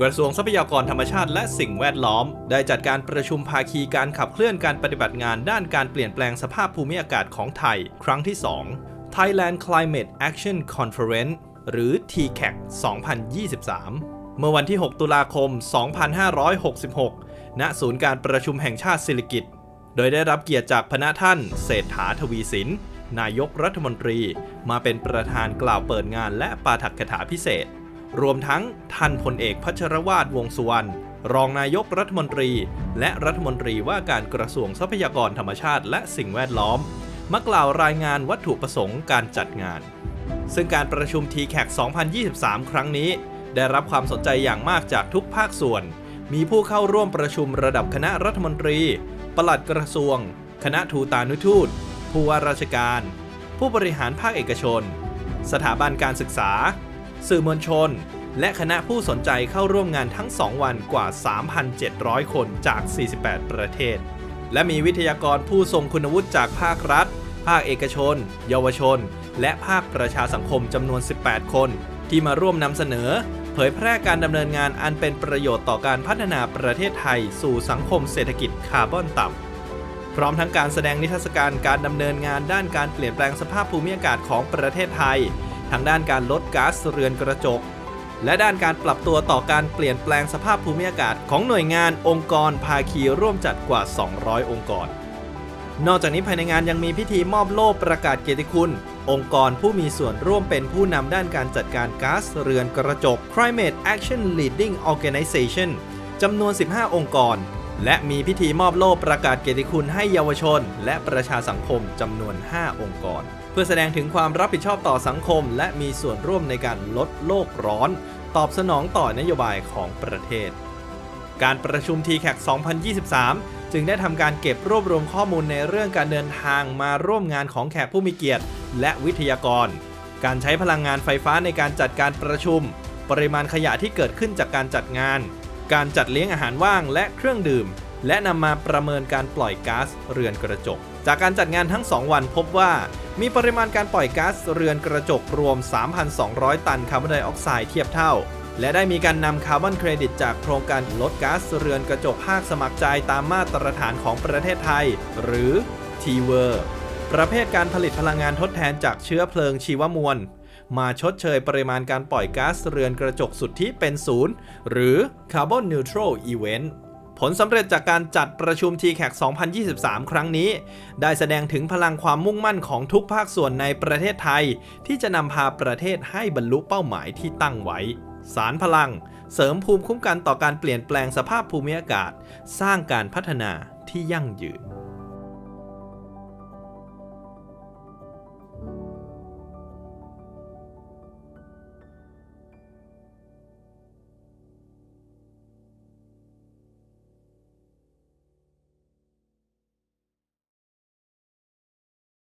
กระทรวงทรัพยากรธรรมชาติและสิ่งแวดล้อม ได้จัดการประชุมภาคีการขับเคลื่อนการปฏิบัติงานด้านการเปลี่ยนแปลงสภาพภูมิอากาศของไทย ครั้งที่ 2 Thailand Climate Action Conference หรือ TCAC 2023 เมื่อวันที่ 6 ตุลาคม 2566 ณ ศูนย์การประชุมแห่งชาติศิริกิติ์โดยได้รับเกียรติจากพระท่านเศรษฐาทวีสิน นายกรัฐมนตรี มาเป็นประธานกล่าวเปิดงานและปาฐกถาพิเศษ รวมทั้งท่านพลเอกพัชรวาดวงสุวรรณรองนายกรัฐมนตรี และรัฐมนตรีว่าการกระทรวงทรัพยากรธรรมชาติ และสิ่งแวดล้อมมากล่าวรายงานวัตถุประสงค์การจัดงาน ซึ่งการประชุม TCAC 2023 ครั้งนี้ ได้รับความสนใจอย่างมากจากทุกภาคส่วน มีผู้เข้าร่วมประชุมระดับคณะรัฐมนตรี ปลัดกระทรวง คณะทูตานุทูต ผู้ว่าราชการ ผู้บริหารภาคเอกชน สถาบันการศึกษา สื่อมวลชน และคณะผู้สนใจเข้าร่วมงานทั้ง 2 วันกว่า 3,700 คนจาก 48 ประเทศ และมีวิทยากรผู้ทรงคุณวุฒิจากภาครัฐ ภาคเอกชน เยาวชน และภาคประชาสังคมจำนวน 18 คน ที่มาร่วมนำเสนอ เผยแพร่การดำเนินงานอันเป็นประโยชน์ต่อการพัฒนาประเทศไทย สู่สังคมเศรษฐกิจคาร์บอนต่ำพร้อมทั้งการแสดงนิทรรศการการดำเนินงานด้านการเปลี่ยนแปลงสภาพภูมิอากาศของประเทศไทย ทั้งด้านการลดก๊าซเรือนกระจก และด้านการปรับตัวต่อการเปลี่ยนแปลงสภาพภูมิอากาศของหน่วยงานองค์กรภาคีร่วมจัดกว่า 200 องค์กร นอกจากนี้ภายในงานยังมีพิธีมอบโล่ประกาศเกียรติคุณ องค์กรผู้มีส่วนร่วมเป็นผู้นำด้านการจัดการก๊าซเรือนกระจก Climate Action Leading Organization จำนวน 15 องค์กร และมีพิธีมอบโล่ประกาศเกียรติคุณให้เยาวชน และประชาสังคมจำนวน 5 องค์กร เพื่อแสดงถึงความรับผิดชอบต่อสังคม และมีส่วนร่วมในการลดโลกร้อน ตอบสนองต่อนโยบายของประเทศ การประชุม TCAC 2023 จึงได้ทำการเก็บรวบรวมข้อมูลในเรื่องการเดินทางมาร่วมงานของแขกผู้มีเกียรติ และวิทยากร การใช้พลังงานไฟฟ้าในการจัดการประชุม ปริมาณขยะที่เกิดขึ้นจากการจัดงาน การจัดเลี้ยงอาหารว่างและเครื่องดื่ม และนำมาประเมินการปล่อยก๊าซเรือนกระจก จากการจัดงานทั้ง 2 วันพบว่า มีปริมาณการปล่อยก๊าซเรือนกระจกรวม 3,200 ตันคาร์บอนไดออกไซด์เทียบเท่า และได้มีการนำคาร์บอนเครดิตจากโครงการลดก๊าซเรือนกระจกภาคสมัครใจตามมาตรฐานของประเทศไทย หรือ t w e r ประเภทการผลิตพลังงานทดแทนจากเชื้อเพลิงชีวมวล มาชดเชยปริมาณการปล่อยก๊าซเรือนกระจกสุทธิเป็นศูนย์หรือ Carbon Neutral Event ผลสำเร็จจากการจัดประชุม TCAC 2023 ครั้งนี้ ได้แสดงถึงพลังความมุ่งมั่นของทุกภาคส่วนในประเทศไทย ที่จะนำพาประเทศให้บรรลุเป้าหมายที่ตั้งไว้ สารพลัง เสริมภูมิคุ้มกันต่อการเปลี่ยนแปลงสภาพภูมิอากาศ สร้างการพัฒนาที่ยั่งยืน